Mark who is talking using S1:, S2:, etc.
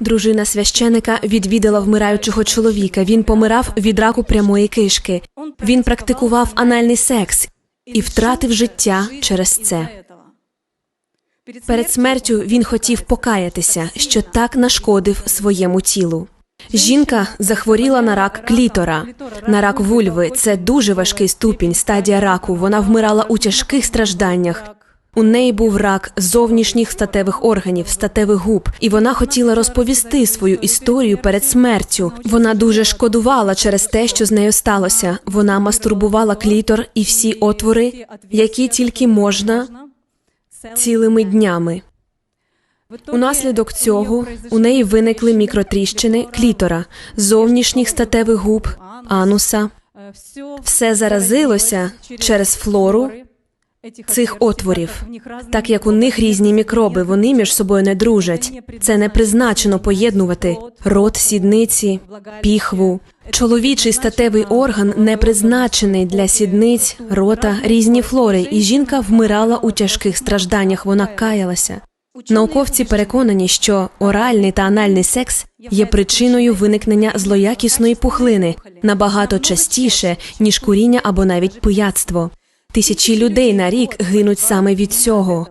S1: Дружина священика відвідала вмираючого чоловіка. Він помирав від раку прямої кишки. Він практикував анальний секс і втратив життя через це. Перед смертю він хотів покаятися, що так нашкодив своєму тілу. Жінка захворіла на рак клітора, на рак вульви. Це дуже важкий ступінь, стадія раку. Вона вмирала у тяжких стражданнях. У неї був рак зовнішніх статевих органів, статевих губ, і вона хотіла розповісти свою історію перед смертю. Вона дуже шкодувала через те, що з нею сталося. Вона мастурбувала клітор і всі отвори, які тільки можна цілими днями. Унаслідок цього у неї виникли мікротріщини клітора, зовнішніх статевих губ, ануса. Все заразилося через флору цих отворів. Так як у них різні мікроби, вони між собою не дружать. Це не призначено поєднувати рот, сідниці, піхву. Чоловічий статевий орган не призначений для сідниць, рота, різні флори, і жінка вмирала у тяжких стражданнях. Вона каялася. Науковці переконані, що оральний та анальний секс є причиною виникнення злоякісної пухлини набагато частіше ніж куріння або навіть пияцтво. Тисячі людей на рік гинуть саме від цього.